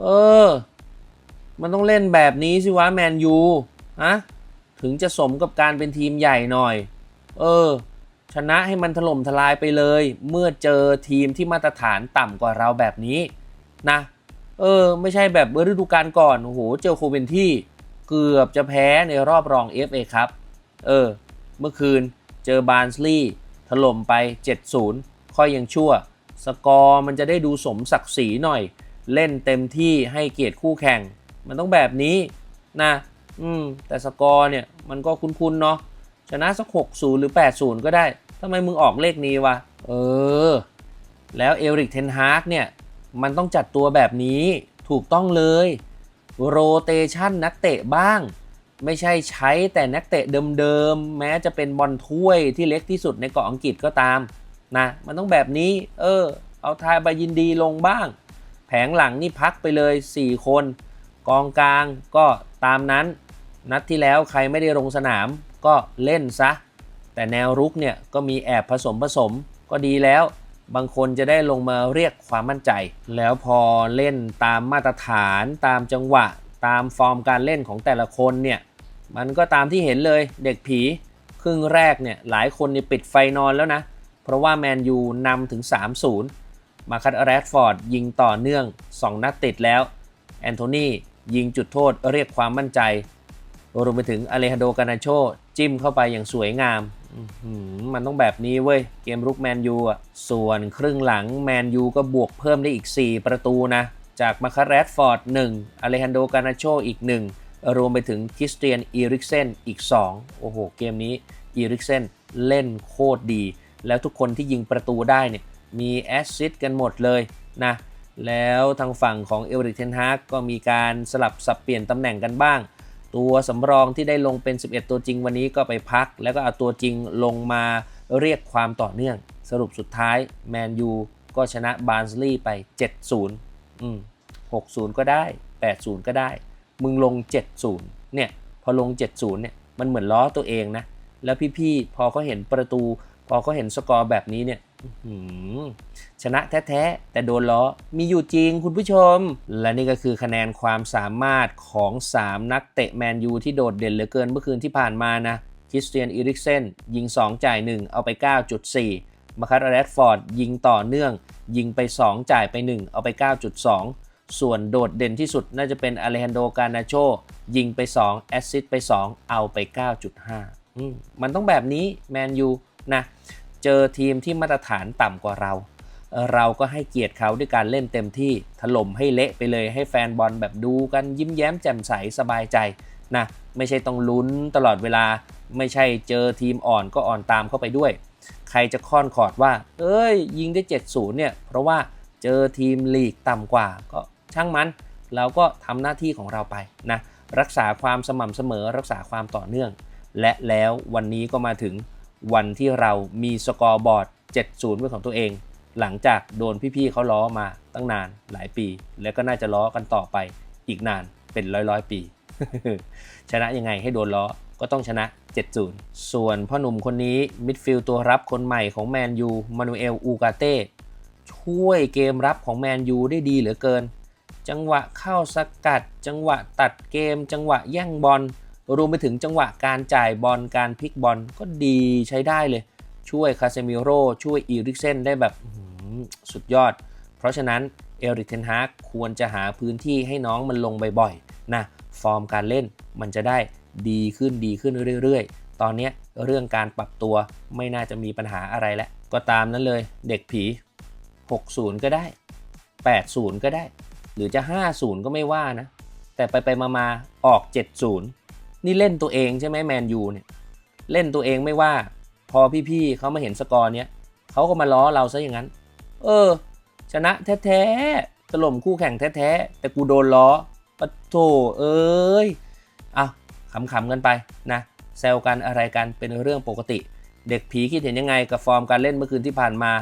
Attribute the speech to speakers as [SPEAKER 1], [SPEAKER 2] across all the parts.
[SPEAKER 1] เออ มันต้องเล่นแบบนี้สิวะแมนยูฮะถึงจะสมกับการเป็นทีมใหญ่หน่อย เออ ชนะให้มันถล่มทลายไปเลย เมื่อเจอทีมที่มาตรฐานต่ำกว่าเราแบบนี้นะ เออ ไม่ใช่แบบเมื่อฤดูกาลก่อน โอ้โห เจอโคเวนที่เกือบจะแพ้ในรอบรอง FA ครับ เออ เมื่อคืนเจอบาร์นสลีย์ถล่มไป 7-0 ค่อยยังชั่ว สกอร์มันจะได้ดูสมศักดิ์ศรีหน่อย เล่นเต็มที่ให้เกียรติคู่แข่ง มันต้องแบบนี้นะอืมแต่สกอร์เนี่ยมันก็คุ้นๆเนาะชนะสัก 6-0 หรือ 8-0 ก็ได้ทำไมมึงออกเลขนี้วะ เออ แล้วเอริกเทนฮาร์กเนี่ย มันต้องจัดตัวแบบนี้ถูกต้องเลย โรเตชันนักเตะบ้าง ไม่ใช่ใช้แต่นักเตะเดิมๆ แม้จะเป็นบอลถ้วยที่เล็กที่สุดในเกาะอังกฤษก็ตามนะ มันต้องแบบนี้ เออ เอาทายบายินดีลงบ้าง แผงหลังนี่พักไปเลย 4 คน กองกลางก็ตามนั้น นัดที่แล้วใครไม่ได้ลงสนามก็เล่นซะ แต่แนวรุกเนี่ยก็มีแอบผสมผสมก็ดีแล้ว บางคนจะได้ลงมาเรียกความมั่นใจ แล้วพอเล่นตามมาตรฐานตามจังหวะ ตามฟอร์มการเล่นของแต่ละคนเนี่ยมันก็ตามที่เห็นเลยเด็กผีครึ่งแรกเนี่ยหลายคนเนี่ยปิดไฟนอนแล้วนะ เพราะว่าแมนยูนำถึง 3-0 มาคัตแรดฟอร์ดยิงต่อเนื่อง 2 นัดติดแล้ว แอนโทนียิงจุดโทษเรียกความมั่นใจรวมไปถึงอเลฮันโดกานาโชจิ้มเข้าไปอย่างสวยงาม มันต้องแบบนี้เว้ย เกมรุกแมนยูอะ ส่วนครึ่งหลังแมนยูก็บวกเพิ่มได้อีก 4 ประตูนะ จากมาคาแรดฟอร์ด 1 อเลฮันโดกานาโชอีก 1 รวมไปถึงคริสเตียนอีริกเซนอีก 2 โอ้โห เกมนี้อีริกเซนเล่นโคตรดี แล้วทุกคนที่ยิงประตูได้เนี่ย มีแอสซิสกันหมดเลยนะแล้วทางฝั่งของเอริกเทนฮากก็มีการสลับสับเปลี่ยนตำแหน่งกันบ้าง ตัวสำรองที่ได้ลงเป็น 11 ตัวจริงวันนี้ก็ไปพัก แล้วก็เอาตัวจริงลงมาเรียกความต่อเนื่อง สรุปสุดท้ายแมนยูก็ชนะบาร์นสลีย์ไป 7-0อืม6-0 ก็ได้ 8-0 ก็ได้ มึงลง 7-0 เนี่ย พอลง 7-0 เนี่ย มันเหมือนล้อตัวเองนะ แล้วพี่ๆ พอเขาเห็นประตู พอเขาเห็นสกอร์แบบนี้เนี่ย ชนะแท้ๆ แต่โดนล้อ มีอยู่จริงคุณผู้ชม และนี่ก็คือคะแนนความสามารถของ 3 นักเตะแมนยูที่โดดเด่นเหลือเกินเมื่อคืนที่ผ่านมานะคริสเตียนอีริกเซนยิง 2 จ่าย 1 เอาไป 9.4 มาคัตแรดฟอร์ดยิงต่อเนื่อง ยิงไป 2 จ่ายไป 1 เอาไป 9.2 ส่วนโดดเด่นที่สุดน่าจะเป็นอเลฮันโดกานาโชยิงไป 2 แอสซิสต์ไป 2 เอาไป 9.5 มันต้องแบบนี้แมนยูนะ เจอทีมที่มาตรฐานต่ำกว่าเรา เราก็ให้เกียรติเขาด้วยการเล่นเต็มที่ถล่มให้เละไปเลยให้แฟนบอลแบบดูกันยิ้มแย้มแจ่มใสสบายใจนะไม่ใช่ต้องลุ้นตลอดเวลา ไม่ใช่เจอทีมอ่อนก็อ่อนตามเข้าไปด้วย ใครจะค่อนขอดว่า เอ้ย ยิงได้ 7-0 เนี่ย เพราะว่าเจอทีมลีกต่ำกว่าก็ช่างมัน เราก็ทำหน้าที่ของเราไปนะรักษาความสม่ำเสมอรักษาความต่อเนื่อง และแล้ววันนี้ก็มาถึง วันที่เรามีสกอร์บอร์ด 7-0 เป็นของตัวเอง หลังจากโดนพี่ๆเขาล้อมาตั้งนานหลายปี และก็น่าจะล้อกันต่อไปอีกนานเป็นร้อยร้อยๆ ปี ชนะยังไงให้โดนล้อก็ต้องชนะ 7-0 ส่วนพ่อหนุ่มคนนี้มิดฟิลด์ตัวรับคนใหม่ของแมนยูมานูเอลอูกาเต้ช่วยเกมรับของแมนยูได้ดีเหลือเกิน จังหวะเข้าสกัด จังหวะตัดเกม จังหวะแย่งบอล รวมไปถึงจังหวะการจ่ายบอลการพลิกบอลก็ดีใช้ได้เลย ช่วยคาเซมิโร่ช่วยอีริกเซนได้แบบสุดยอด เพราะฉะนั้นเอริกเทนฮากควรจะหาพื้นที่ให้น้องมันลงบ่อยๆนะฟอร์มการเล่นมันจะได้ดีขึ้นดีขึ้นเรื่อยๆ ตอนนี้เรื่องการปรับตัวไม่น่าจะมีปัญหาอะไรแล้ว ก็ตามนั้นเลยเด็กผี 60 ก็ได้ 80 ก็ได้ หรือจะ 50 ก็ไม่ว่านะ แต่ไปไปมามาๆออก 70 นี่เล่นตัวเองใช่ไหมแมนยูเนี่ยเล่นตัวเองไม่ว่า พอพี่ๆเขามาเห็นสกอร์เนี้ยเขาก็มาล้อเราซะอย่างนั้น เออ ชนะแท้ๆถล่มคู่แข่งแท้ๆแต่กูโดนล้อปะโถเอ้ยอะขำๆกันไปนะแซวกันอะไรกันเป็นเรื่องปกติ เด็กผีคิดเห็นยังไงกับฟอร์มการเล่นเมื่อคืนที่ผ่านมา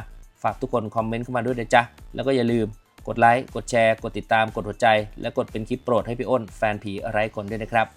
[SPEAKER 1] ฝากทุกคนคอมเมนต์เข้ามาด้วยนะจ๊ะ แล้วก็อย่าลืมกดไลค์ กดแชร์ กดติดตาม กดหัวใจ และกดเป็นคลิปโปรดให้พี่อ้น แฟนผีอะไรคนด้วยนะครับ